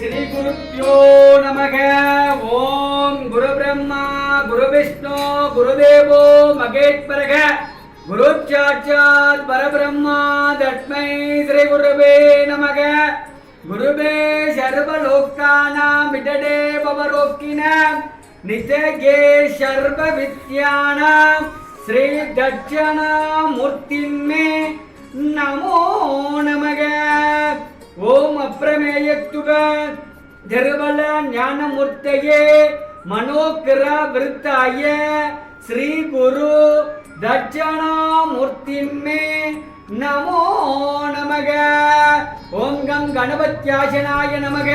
ஸ்ரீ குருப்பியோ நமக ஓம் குரு பிரம்மா குரு விஷ்ணு குருதேவோ மகேஸ்வரக குரு சாட்சாத் பரபிரம்மா தட்மை ஸ்ரீ குருவே நமக குருவே சர்வலோக்கானாம் விடடே பவரோக்கின நிதகே சர்வ வித்யானாம் ஸ்ரீ தட்சணாமூர்த்திமே நமோ நமக ஓம் அப்பிரமேயத்துக திருவல ஞானமூர்த்தையே மனோக்கிர விருத்தாய ஸ்ரீ குரு தட்சணாமூர்த்திமே நமோ நமக. ஓம் கம் கணபத்யாசனாய நமக.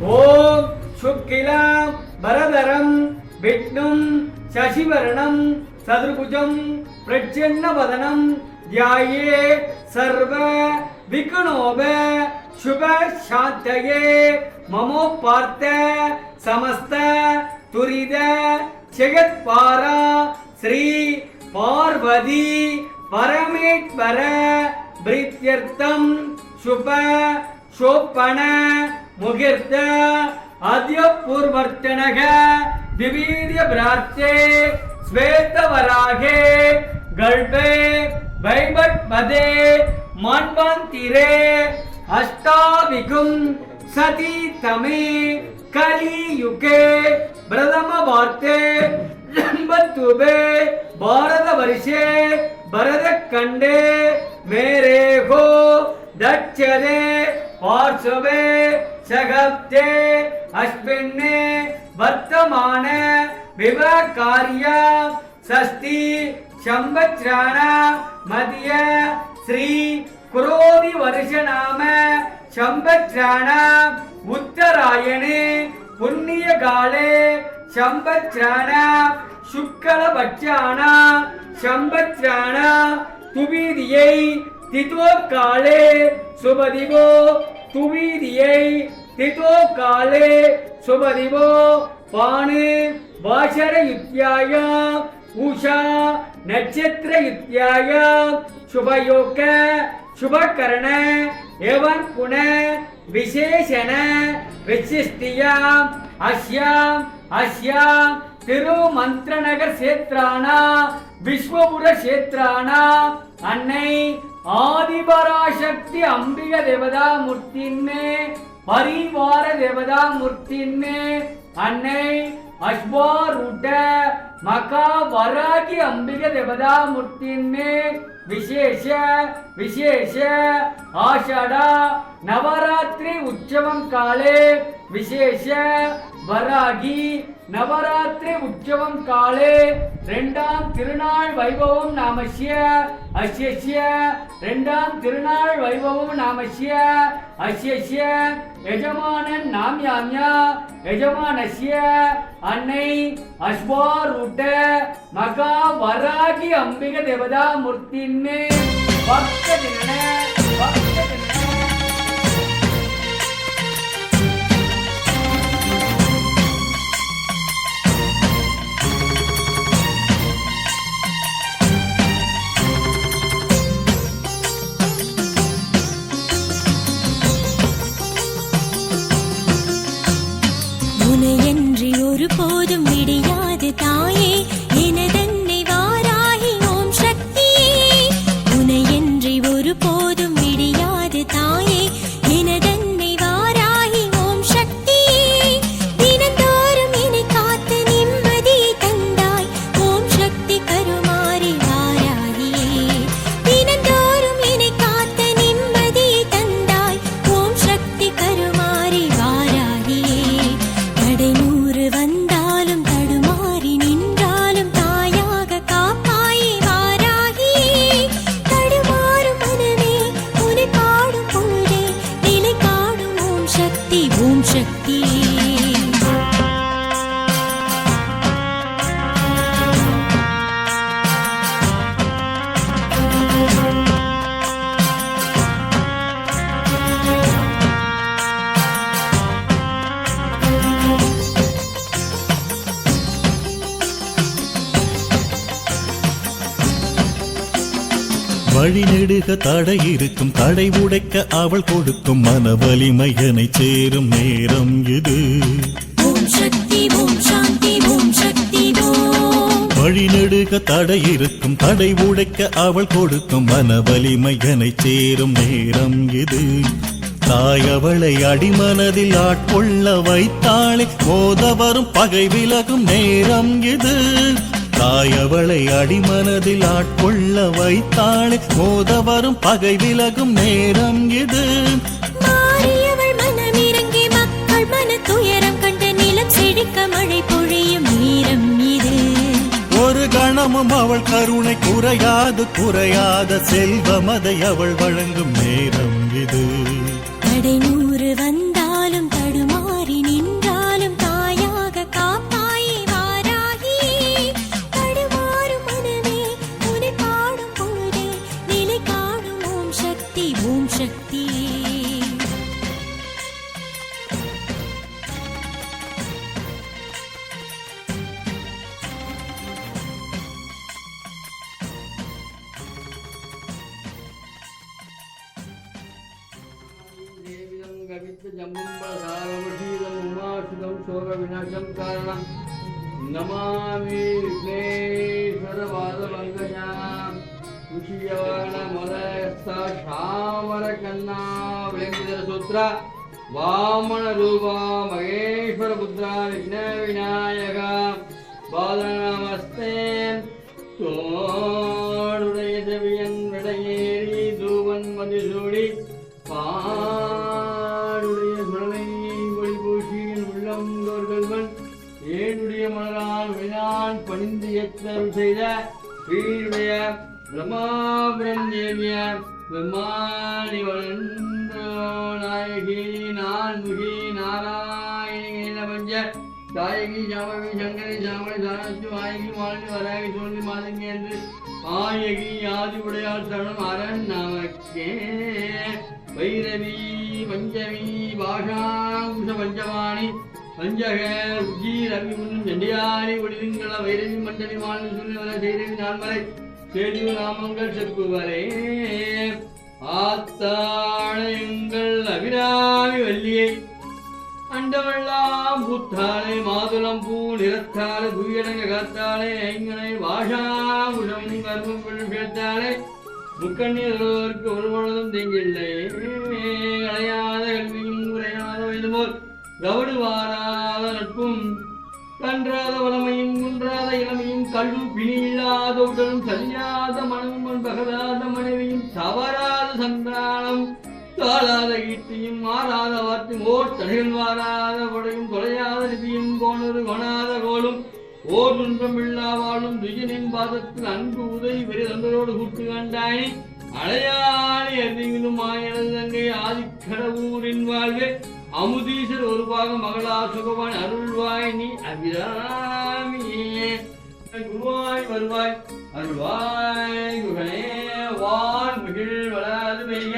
ஓம் சுக்கிலம் பரதரம் விஷ்ணும் சசிவரணம் சதுர்புஜம் பிரச்சன்னவதனம் தியாயே சர்வ விக்னோப சுப சாந்தயே மமோ பார்த்த சமஸ்த துரித ஜெகத்பாரா ஸ்ரீ பார்வதி பரமேஸ்வர பிரித்யர்த்தம் சுப சோப்பன முகிர்த்த அத்ய பூர்வர்த்தனக திவீரிய பிரார்த்தே ஸ்வேத்தவராகே கல்பே வைபட் மதே மண்வந்திரே அஷ்டாவிகும் சதி தமே கலியுகே பிரதம வார்த்தே துபே பாரத வருஷே பரத கண்டே மேரேகோ தட்சதே பார்சவே சகப்தே அஸ்மின்னே வர்த்தமான விவகாரிய சஷ்டி சம்பத்ராண மதிய ஸ்ரீ குரோதி வருஷ நாம சம்பத்ராண உத்தராயணே புண்ணிய காலே சம்பத்ராண சுக்கலபட்சான சம்பத்ராண துவீதியை திதோ காலே சுபதிவோ துவீதியை திதோ காலே சுபதிவோ பானு வாசர யுத்தியாய உஷா நட்சத்திர யுத்தியாய சுபயோக சுபகரண எவன் குண விசேஷண விசிஷ்டியாம் அஸ்யாம் அஸ்யாம் திருமந்திரநகர் சேத்ரானா விஸ்வபுர சேத்ரானா அன்னை ஆதிபராசக்தி அம்பிக தேவதா மூர்த்தின்மே பரிவார தேவதா மூர்த்தின்மே அன்னை அஸ்வாருட மகா வராகி அம்பிகை தேவதா மூர்த்தின்மே விசேஷ விசேஷ ஆஷாடா நவராத்திரி உற்சவம் காலே விசேஷ வராகி நவராத்திரி உற்சவம் காலே ரெண்டாம் திருநாள் வைபவம் நாமசிய அஸ்யஸ்ய ரெண்டாம் திருநாள் வைபவம் நாமசிய அஸ்யஸ்ய எஜமானன் நாம்யாம்யா எஜமானசிய. அன்னை அஸ்வாரூட்ட மகா வராகி அம்பிக தேவதா மூர்த்தின்மே பக்த தின பக்த போதும் வழி நெடுக தடை இருக்கும் தடை உடைக்க அவள் கொடுக்கும் மன வலிமையனை சேரும் நேரம் இது. ஓம் சக்தி ஓம் சாந்தி ஓம் சக்தி ஓம் வழி நெடுக தடை இருக்கும் தடை உடைக்க அவள் கொடுக்கும் மன வலிமையனை சேரும் நேரம் இது. தாய் அவளை அடிமனதில் ஆட்கொள்ள வைத்தாளே மோத வரும் பகை விலகும் நேரம் இது. தாய் அவளை அடிமனதில் ஆட்கொள்ள வைத்தாளே. மோத வரும் பகை விலகும் நேரம் இது. ஒரு கணமும் அவள் கருணை குறையாது குறையாத செல்வமதை அவள் வழங்கும் நேரம் இது. தடை நூறு வந்தாலும் தடுமாறி उमाशुदं कारणं नमामि विघ्नेश्वरपादपङ्कजां कुशीयवर्णमलयस्थामरकन्ना वेङ्कटसूत्र वामनरूपा महेश्वरपुत्रा विघ्नविनायक बालनमस्ते तोडुडयदवियन् विडयेरि धूवन् मधुसूडि पा வினான் பணிந்து எத்தல் செய்த வீருடைய பிரம்மாபிரந்தேவிய பிரம்மாணி வளர்ந்தோ நாயகி நான்முகி நாராயணி பஞ்ச தாயகி ஜாமகி சங்கரி ஜாமணி தானத்து வாயகி மாலி வராகி சோழி மாதங்கி என்று ஆயகி ஆதி உடையாள் சரணம் அரண் நமக்கே. வைரவி பஞ்சமி பாஷாங்குஷ பஞ்சவாணி பஞ்சக உஜி ரவி முன்னும் செண்டியாரி ஒளிவிங்கள வைரவி மண்டலி மாலினி சூரியவர செய்தி செய்ரவி நான்மலை சேடிவு நாமங்கள் செப்புவரே. ஆத்தாழங்கள் அபிராமி வள்ளியை அண்டவெல்லாம் பூத்தாளே மாதுளம் பூ நிறத்தாளை துயடங்க காத்தாளே ஐங்கனை வாஷாமுஷம் கர்மம் சேர்த்தாளே முக்கண்ணீர்களுக்கு ஒரு பொழுதும் தீங்கில்லை. அடையாத கல்வியும் குறையாத வயது போல் கவடுவாராத நட்பும் கன்றாத வளமையும் குன்றாத இளமையும் கல்வி பிணியில்லாத உடலும் சரியாத மனமும் பகலாத மனைவியும் தவறாத சந்தானம் தாழாத கீர்த்தியும் மாறாத வார்த்தையும் ஓர் தடைகள் வாராத கொடையும் தொலையாத நிதியும் போனது கொணாத கோலும் ஓர் துன்பம் இல்லா வாழும் துயனின் பாதத்தில் அன்பு உதவி வெறி தந்தரோடு கூட்டு கண்டாய் அடையாளி அறிவிலும் மாயனது தங்கை ஆதிக்கடவூரின் வாழ்வே. அமுதீசர் ஒரு பாகம் மகளா சுகவான் அருள்வாய் நீ அபிராமியே. குருவாய் வருவாய் அருள்வாய் குகனே வான் மிகிழ் வளாது பெய்ய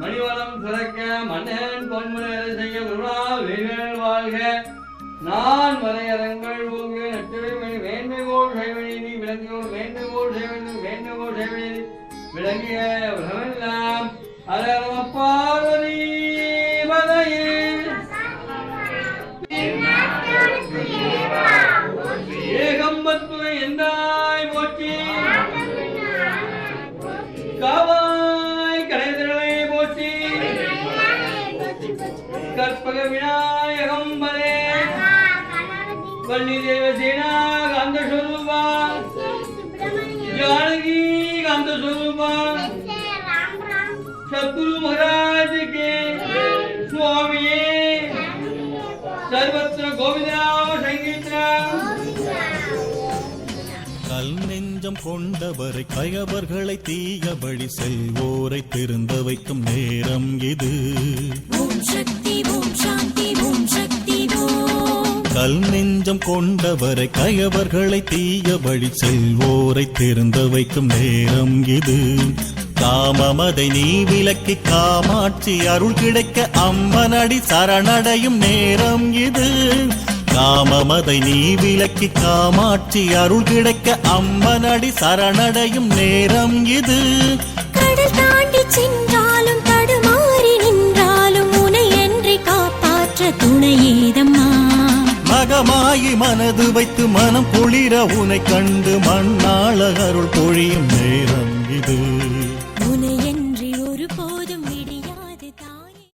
மணிவளம் சுரக்க மன்னன் பொன்முறை செய்ய குருவா வெயில் வாழ்க. நான் வரையறங்கள் ஓங்க நட்டுரை வேண்டுகோள் செய்வனி நீ விளங்கியோர் வேண்டுகோள் செய்வனி வேண்டுகோள் செய்வனி விளங்கிய உலகமெல்லாம். அரவ கற்பக விநாயகம் பதே வள்ளி தேவசேனா காந்த ஸ்வரூபா ஜானகி காந்த ஸ்வரூபா சத்குரு மகாராஜ் கே. சுவாமியே. சர்வத்திர கோவிந்தராம நெஞ்சம் கொண்டவரை கயவர்களை தீயபடி செல்வோரை திருந்த வைக்கும் நேரம் இது. கல் நெஞ்சம் கொண்டவரை கயவர்களை தீயபடி செல்வோரை திருந்த வைக்கும் நேரம் இது. காமமதை நீ விலக்கி காமாட்சி அருள் கிடைக்க அம்மனடி சரணடையும் நேரம் இது. காமமதை நீ விலக்கி காமாட்சி அருள் கிடைக்க அம்மனடி சரணடையும் நேரம் இது. கடல் தாண்டி சென்றாலும் தடுமாறி நின்றாலும் உனை என்று காப்பாற்ற துணையேதம்மா மகமாயி மனது வைத்து மனம் குளிர உனை கண்டு மண்ணாள அருள் பொழியும்